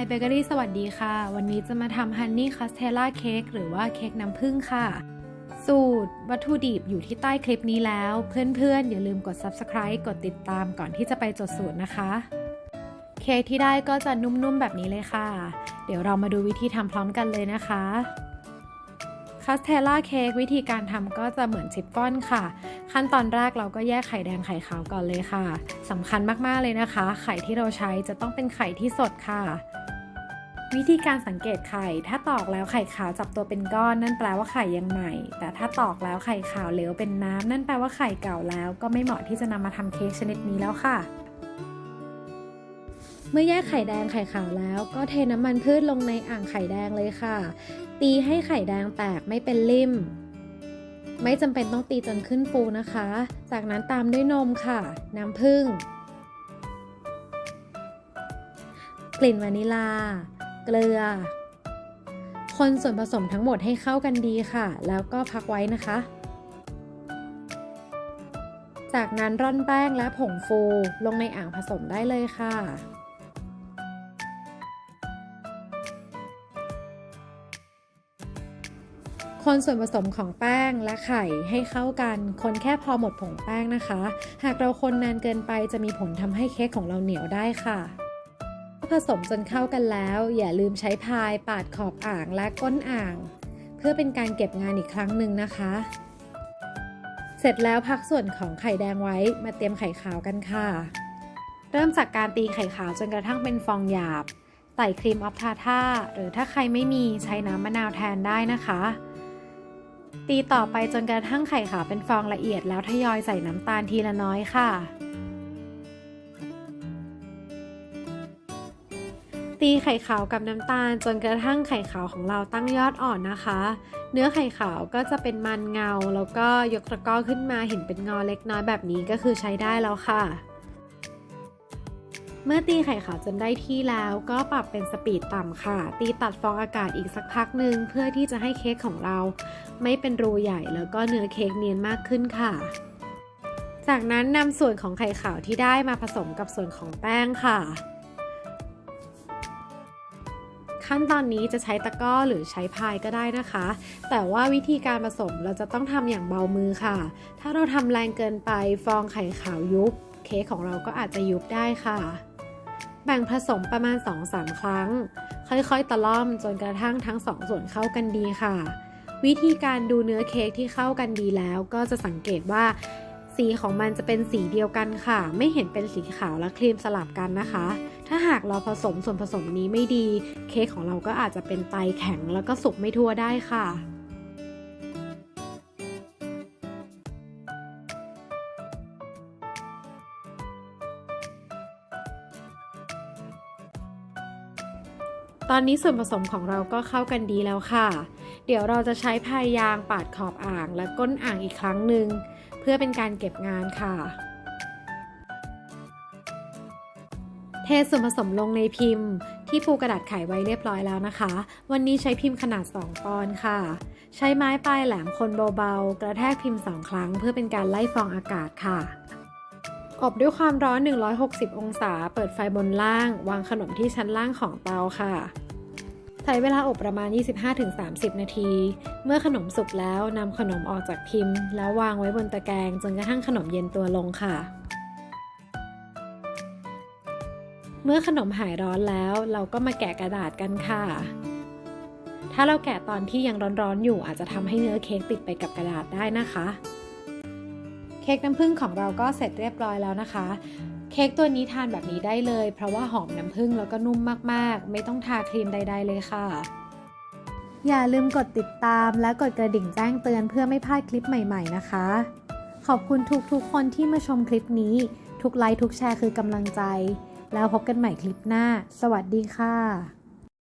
Hi Bakery สวัสดีค่ะ วันนี้จะมาทำ Honey Castella Cake หรือว่าเค้กน้ำผึ้งค่ะ สูตร วัตถุดิบอยู่ที่ใต้คลิปนี้แล้ว เพื่อนๆ อย่าลืมกด Subscribe กดติดตามก่อนที่จะไปจดสูตรนะคะ เค้กที่ได้ก็จะนุ่มๆ แบบนี้เลยค่ะ เดี๋ยวเรามาดูวิธีทำพร้อมกันเลยนะคะคาสเทล่าเค้กวิธีการทำก็จะเหมือนชิฟฟ่อนค่ะ ขั้นตอนแรกเราก็แยกไข่แดงไข่ขาวก่อนเลยค่ะสำคัญมากๆเลยนะคะ ไข่ที่เราใช้จะต้องเป็นไข่ที่สดค่ะ วิธีการสังเกตไข่ ถ้าตอกแล้วไข่ขาวจับตัวเป็นก้อนนั่นแปลว่าไข่ยังใหม่ แต่ถ้าตอกแล้วไข่ขาวเหลวเป็นน้ำนั่นแปลว่าไข่เก่าแล้วก็ไม่เหมาะที่จะนำมาทำเค้กชนิดนี้แล้วค่ะ เมื่อแยกไข่แดงไข่ขาวแล้วก็เทน้ำมันพืชลงในอ่างไข่แดงเลยค่ะ ตีให้ไข่แดงแตกไม่เป็นลิ่ม ไม่จำเป็นต้องตีจนขึ้นฟูนะคะ จากนั้นตามด้วยนมค่ะ น้ำผึ้งกลิ่นวานิลา เกลือ คนส่วนผสมทั้งหมดให้เข้ากันดีค่ะ แล้วก็พักไว้นะคะ จากนั้นร่อนแป้งและผงฟูลงในอ่างผสมได้เลยค่ะคนส่วนผสมของแป้งและไข่ให้เข้ากัน คนแค่พอหมดผงแป้งนะคะ หากเราคนนานเกินไปจะมีผลทำให้เค้กของเราเหนียวได้ค่ะ ผสมจนเข้ากันแล้ว อย่าลืมใช้พายปาดขอบอ่างและก้นอ่าง เพื่อเป็นการเก็บงานอีกครั้งหนึ่งนะคะ เสร็จแล้วพักส่วนของไข่แดงไว้มาเตรียมไข่ขาวกันค่ะ เริ่มจากการตีไข่ขาวจนกระทั่งเป็นฟองหยาบใส่ครีมออฟทาท่าหรือถ้าใครไม่มีใช้น้ำมะนาวแทนได้นะคะ ตีต่อไปจนกระทั่งไข่ขาวเป็นฟองละเอียดแล้วทยอยใส่น้ำตาลทีละน้อยค่ะ ตีไข่ขาวกับน้ำตาลจนกระทั่งไข่ขาวของเราตั้งยอดอ่อนนะคะ เนื้อไข่ขาวก็จะเป็นมันเงา แล้วก็ยกตะกร้อขึ้นมาเห็นเป็นงอเล็กน้อยแบบนี้ก็คือใช้ได้แล้วค่ะ เมื่อตีไข่ขาวจนได้ที่แล้วก็ปรับเป็นสปีดต่ำค่ะ ตีตัดฟองอากาศอีกสักพักหนึ่งเพื่อที่จะให้เค้กของเรา ไม่เป็นรูใหญ่แล้วก็เนื้อเค้กเนียนมากขึ้นค่ะจากนั้นนำส่วนของไข่ขาวที่ได้มาผสมกับส่วนของแป้งค่ะ ขั้นตอนนี้จะใช้ตะกร้อหรือใช้พายก็ได้นะคะ แต่ว่าวิธีการผสมเราจะต้องทำอย่างเบามือค่ะ ถ้าเราทำแรงเกินไปฟองไข่ขาวยุบ เค้กของเราก็อาจจะยุบได้ค่ะ แบ่งผสมประมาณ 2-3 ครั้ง ค่อยๆ ตะล่อมจนกระทั่งทั้งสองส่วนเข้ากันดีค่ะ วิธีการดูเนื้อเค้กที่เข้ากันดีแล้ว ก็จะสังเกตว่า สีของมันจะเป็นสีเดียวกันค่ะ ไม่เห็นเป็นสีขาวและครีมสลับกันนะคะ ถ้าหากเราผสมส่วนผสมนี้ไม่ดี เค้กของเราก็อาจจะเป็นไตแข็งแล้วก็สุกไม่ทั่วได้ค่ะตอนนี้ส่วนผสมของเราก็เข้ากันดีแล้วค่ะ เดี๋ยวเราจะใช้พายยางปาดขอบอ่างและก้นอ่างอีกครั้งหนึ่ง เพื่อเป็นการเก็บงานค่ะ เทส่วนผสมลงในพิมพ์ ที่ปูกระดาษไขไว้เรียบร้อยแล้วนะคะ วันนี้ใช้พิมพ์ขนาด 2 ปอนด์ค่ะ ใช้ไม้ปลายแหลมคนเบาๆ กระแทกพิมพ์ 2 ครั้ง เพื่อเป็นการไล่ฟองอากาศค่ะอบด้วยความร้อน 160 องศา เปิดไฟบนล่าง วางขนมที่ชั้นล่างของเตาค่ะ ช้เวลาอบประมาณ 25-30 นาที เมื่อขนมสุกแล้วนำขนมออกจากพิมพ์ แล้ววางไว้บนตะแกรงจนกระทั่งขนมเย็นตัวลงค่ะ เมื่อขนมหายร้อนแล้วเราก็มาแกะกระดาษกันค่ะ ถ้าเราแกะตอนที่ยังร้อนๆอยู่อาจจะทำให้เนื้อเค้กติดไปกับกระดาษได้นะคะ เค้กน้ำผึ้งของเราก็เสร็จเรียบร้อยแล้วนะคะ เค้กตัวนี้ทานแบบนี้ได้เลย เพราะว่าหอมน้ำผึ้งแล้วก็นุ่มมาก ๆ ไม่ต้องทาครีมใด ๆ เลยค่ะ อย่าลืมกดติดตามและกดกระดิ่งแจ้งเตือนเพื่อไม่พลาดคลิปใหม่ ๆ นะคะ ขอบคุณทุกๆคนที่มาชมคลิปนี้ ทุกไลค์ทุกแชร์คือกำลังใจ แล้วพบกันใหม่คลิปหน้า สวัสดีค่ะ